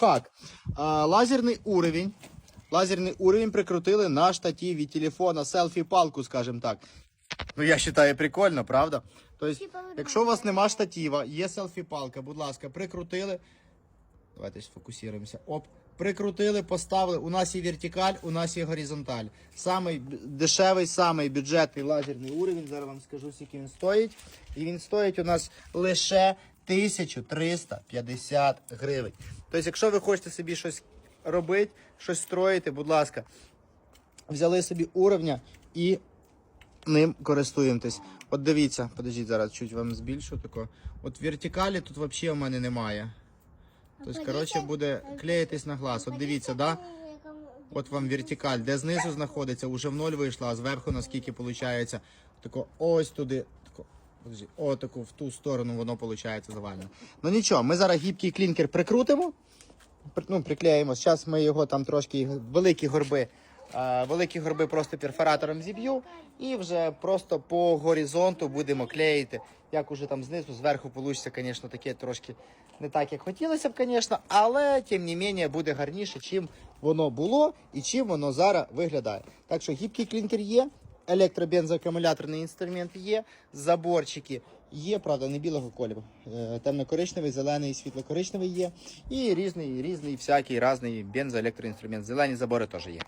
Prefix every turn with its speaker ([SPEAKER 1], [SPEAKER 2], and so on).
[SPEAKER 1] Как? А, лазерний уровень. Лазерний уровень прикрутили на штатив від телефона, селфі-палку, скажімо так. Ну, я вважаю, прикольно, правда? Тобто, якщо у вас нема штатива, є селфі-палка, будь ласка, прикрутили. Давайте сфокусуємося. Оп. Прикрутили, поставили. У нас є вертикаль, у нас є горизонталь. Самий дешевий, самий бюджетний лазерний уровень. Зараз вам скажу, скільки він стоїть. І він стоїть у нас лише 1350 гривень. Тобто, якщо ви хочете собі щось робити, щось строїти, будь ласка, взяли собі уровня і ним користуємось. От дивіться, подождіть, зараз чуть вам збільшу тако. От вертикалі тут взагалі у мене немає. Тобто, коротше, буде клеїтись на глаз. От дивіться, да? От вам вертикаль, де знизу знаходиться, уже в ноль вийшла, а зверху наскільки виходить, тако ось туди, тако, подожди, о, таку в ту сторону воно виходить завалено. Ну нічого, ми зараз гібкий клінкер прикрутимо, при- ну, приклеїмо. Зараз ми його там трошки великі горби, а, великі горби просто перфоратором зіб'ю і вже просто по горизонту будемо клеїти. Як уже там знизу, зверху вийде, звісно, таке трошки не так, як хотілося б, звісно, але тим не менше буде гарніше, чим воно було і чим воно зараз виглядає. Так що гібкий клінкер є, електробензоакумуляторний інструмент є, заборчики є, правда, не білого кольору. Е, Темно-коричневий, зелений, світло-коричневий є. І різний, різний всякий різний бензоелектроінструмент. Зелені забори теж є.